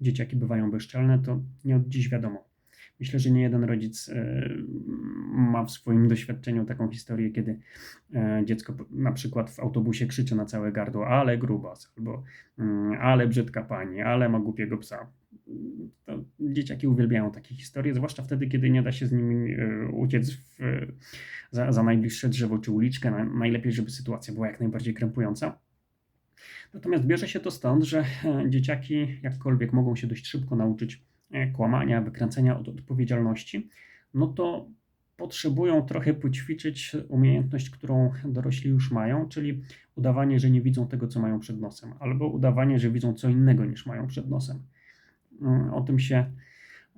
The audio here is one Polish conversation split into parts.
dzieciaki bywają bezczelne, to nie od dziś wiadomo. Myślę, że nie jeden rodzic e, ma w swoim doświadczeniu taką historię, kiedy e, dziecko na przykład w autobusie krzyczy na całe gardło, ale grubas, albo mm, ale brzydka pani, ale ma głupiego psa. To dzieciaki uwielbiają takie historie, zwłaszcza wtedy, kiedy nie da się z nimi e, uciec w, za, za najbliższe drzewo czy uliczkę. Najlepiej, żeby sytuacja była jak najbardziej krępująca. Natomiast bierze się to stąd, że dzieciaki jakkolwiek mogą się dość szybko nauczyć E, kłamania, wykręcenia od odpowiedzialności, no to potrzebują trochę poćwiczyć umiejętność, którą dorośli już mają, czyli udawanie, że nie widzą tego, co mają przed nosem, albo udawanie, że widzą co innego niż mają przed nosem. Mm, o tym się,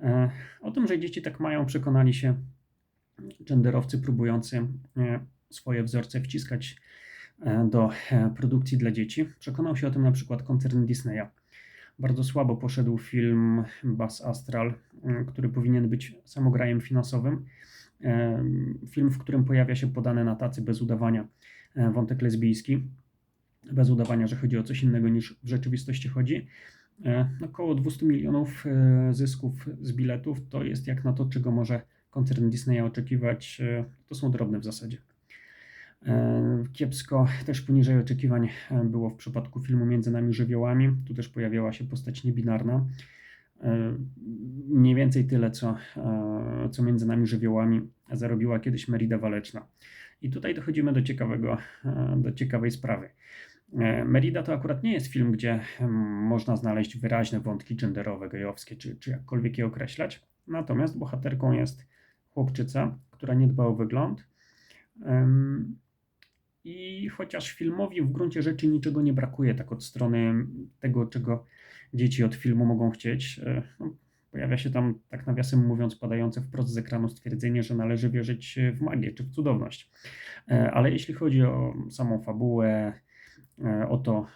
e, o tym, że dzieci tak mają, przekonali się genderowcy próbujący e, swoje wzorce wciskać do produkcji dla dzieci. Przekonał się o tym na przykład koncern Disneya bardzo słabo poszedł film Bas Astral, mm, który powinien być samograjem finansowym. Film, w którym pojawia się podane na tacy bez udawania e, wątek lesbijski, bez udawania, że chodzi o coś innego niż w rzeczywistości chodzi. E, około 200 milionów e, zysków z biletów to jest jak na to, czego może koncern Disneya oczekiwać. To są drobne w zasadzie. E, kiepsko, też poniżej oczekiwań e, było w przypadku filmu Między nami żywiołami. Tu też pojawiała się postać niebinarna. E, mniej więcej tyle, co, co Między nami żywiołami zarobiła kiedyś Merida Waleczna. I tutaj dochodzimy do, ciekawego, do ciekawej sprawy. Merida to akurat nie jest film, gdzie można znaleźć wyraźne wątki genderowe, gejowskie, czy, czy jakkolwiek je określać. Natomiast bohaterką jest chłopczyca, która nie dba o wygląd, i chociaż filmowi w gruncie rzeczy niczego nie brakuje, tak od strony tego, czego dzieci od filmu mogą chcieć, e, no, pojawia się tam, tak nawiasem mówiąc, padające wprost z ekranu stwierdzenie, że należy wierzyć w magię czy w cudowność. E, ale jeśli chodzi o samą fabułę, e, o to,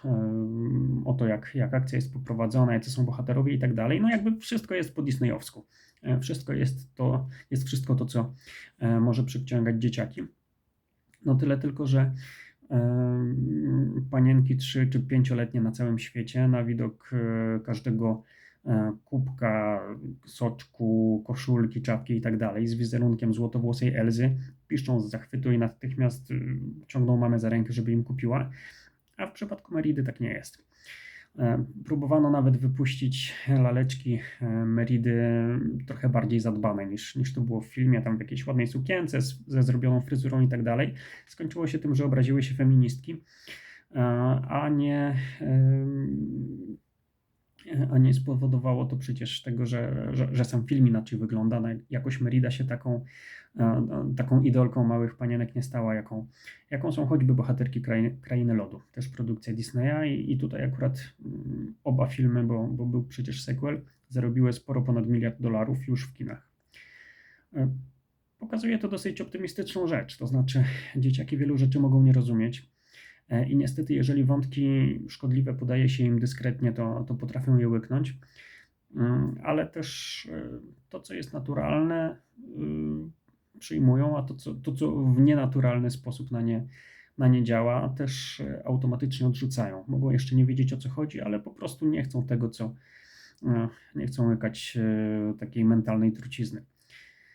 o to jak, jak akcja jest poprowadzona, jacy są bohaterowie i tak dalej, no jakby wszystko jest po disneyowsku. Wszystko jest to, jest wszystko to, co może przyciągać dzieciaki. No tyle tylko, że panienki 3 czy 5-letnie na całym świecie na widok e, każdego e, kubka, soczku, koszulki, czapki i tak dalej z wizerunkiem złotowłosej Elzy piszczą z zachwytu i natychmiast y, ciągną mamę za rękę, żeby im kupiła. A w przypadku Meridy tak nie jest. E, próbowano nawet wypuścić laleczki e, Meridy trochę bardziej zadbane niż, niż to było w filmie, tam w jakiejś ładnej sukience z, ze zrobioną fryzurą i tak dalej. Skończyło się tym, że obraziły się feministki, e, a nie a nie spowodowało to przecież tego, że, że, że sam film inaczej wygląda. No, jakoś Merida się taką, e, taką idolką małych panienek nie stała, jaką, jaką są choćby bohaterki Krainy, Krainy Lodu, też produkcja Disneya i, i tutaj akurat mm, oba filmy, bo, bo był przecież sequel, zarobiły sporo ponad miliard dolarów już w kinach. E, pokazuje to dosyć optymistyczną rzecz, to znaczy dzieciaki wielu rzeczy mogą nie rozumieć, E, I niestety, jeżeli wątki szkodliwe podaje się im dyskretnie, to, to potrafią je łyknąć. Mm, ale też e, to, co jest naturalne, przyjmują, a to, co, to, co w nienaturalny sposób na nie, na nie działa, też e, automatycznie odrzucają. Mogą jeszcze nie wiedzieć o co chodzi, ale po prostu nie chcą tego, co nie chcą łykać takiej mentalnej trucizny.